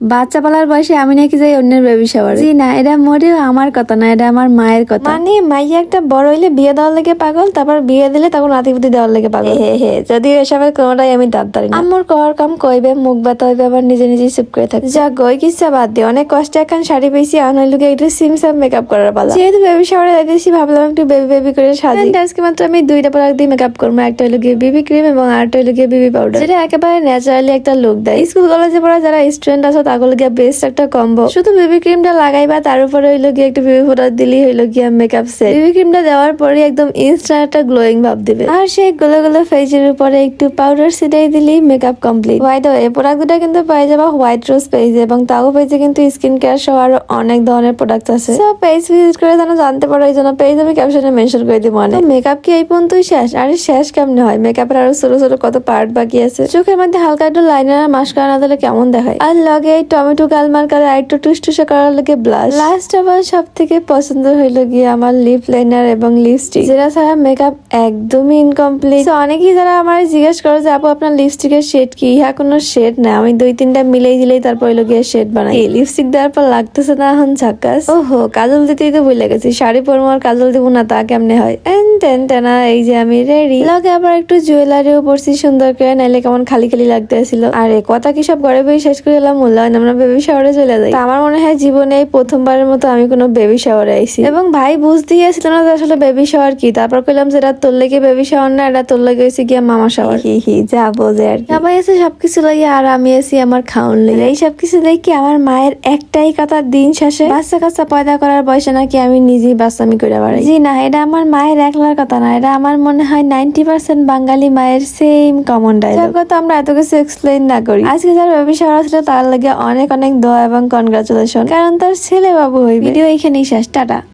বাচ্চা পালার বয়সে আমি নাকি যাই অন্যের বেবি শাওয়ার জি না এটা মোটেও আমার কথা না এটা আমার মায়ের কথা। মানে মাইয়া একটা বড় হইলে বিয়ে দেওয়ার লেগে পাগল তারপর বিয়ে দিলে তখন নাতিপুতি দেওয়ার লেগে পাগল। হে হে যদিও এসবের কোনোটাই আমি দাঁত দাঁড়ি আম্মুর কর কাম কইবে মুখ ব্যথা হইবে আবার নিজে নিজে চুপ করে থাকে যা গই কিচ্ছা বাদ দিয়ে অনেক কষ্টে এখন শাড়ি পেয়েছি আন হইল গিয়ে একটু সিম সাম মেকআপ করার পালা। যেহেতু বেবি শাওয়ারে যাইতেছি ভাবলাম একটু বেবি বেবি করে সাজি। আজকে মাত্র আমি দুইটা প্রোডাক্ট দিয়ে মেকআপ করব একটা গিয়ে বিবি ক্রিম এবং আরেকটা গিয়ে বিবি পাউডার যেটা একেবারে ন্যাচারালি একটা লুক দেয়। স্কুল কলেজে পড়া যারা স্টুডেন্ট আছে তাগুলো গিয়ে বেস্ট একটা কম্বো শুধু বেবি ক্রিমটা লাগাইবা, তার উপরে হইল গিয়ে একটু বেবি পাউডার দিলেই হইল গিয়া মেকআপ সেট বেবি ক্রিমটা দেওয়ার পরে একদম ইনস্ট্যান্ট একটা গ্লোয়িং ভাব দিবে। আর সেই গুলো গুলো ফেজের উপরে একটু পাউডার ছিটাই দিলেই মেকআপ কমপ্লিট হোয়াইট এই প্রোডাক্ট দুটা কিন্তু পেয়ে যাবা হোয়াইট রোজ পেজে এবং তাও পেজে কিন্তু স্কিন কেয়ার সহ আরও অনেক ধরনের প্রোডাক্ট আছে। সব পেজ ভিজিট করে যেন জানতে পারো, এই জন্য পেজ আমি ক্যাপশনে মেনশন করে দিব অনেক। মেকআপ কি এই পর্যন্তই শেষ? আরে শেষ কেমনে হয়? মেকআপের আরও ছোট ছোট কত পার্ট বাকি আছে? চোখের মধ্যে হালকা একটু লাইনার মাস্কারা না দিলে কেমন দেখায়? আর লগে এই টমেটো গালমার কালার আর একটু টুসটুসে করার লাগে ব্লাশ লাস্ট আমার সব থেকে পছন্দ হইল গিয়ে আমার লিপ লাইনার এবং লিপস্টিক যেটা ছাড়া মেকআপ একদমই ইনকমপ্লিট অনেকেই যারা আমার জিজ্ঞেস করে যে আপু আপনার লিপস্টিকের শেড কি? ইহা কোনো শেড না। আমি দুই তিনটা মিলেই দিলেই তারপর হইল গিয়ে শেড বানাই। লিপস্টিক দেওয়ার পর লাগতেছে না এখন ঝাক্কাস। ওহো কাজল দিতেই তো ভুলে গেছি। শাড়ি পরবো আর কাজল দিব না তা কেমনে হয়? এন টেন টেনা এই যে আমি রেডি লগে আবার একটু জুয়েলারিও পরছি সুন্দর করে নাইলে কেমন খালি খালি লাগতে ছিল আর এ কথা কি সব ঘরে বই শেষ করে এলাম মূল্যায়ন আমরা বেবি শাওয়ারে চলে যাই। আমার মনে হয় জীবনে এই প্রথমবারের মতো আমি কোনো বেবি শাওয়ারে আইছি। এবং ভাই বুঝতে গিয়েছিল না আসলে বেবি শাওয়ার কি? তারপর কইলাম যে এটা তোর লেগে বেবি শাওয়ার না এটা তোর লেগে হয়েছে গিয়া মামা শাওয়ার হি হি যা বোঝে আর কি। সবাই এসে সবকিছু লাগে আর আমি আছি আমার খাউন লেগে। এই সবকিছু দেখি আমার মায়ের একটাই কথা দিন শেষে? বাচ্চা কাচ্চা পয়দা করার বয়সে নাকি আমি নিজেই বাচ্চামি করে বেড়াই? জি না এটা আমার মায়ের একলার কথা না এটা আমার মনে হয় নাইনটি পার্সেন্ট বাঙালি মায়ের সেম কমন ডায়লগ কথা আমরা এত কিছু এক্সপ্লেইন না করি। আজকে যার বেবি শাওয়ার ছিল তার লাগে অনেক অনেক দোয়া এবং কনগ্রাচুলেশন কারণ তার ছেলে বাবু হইবে। ভিডিও এখানেই শেষ টাটা।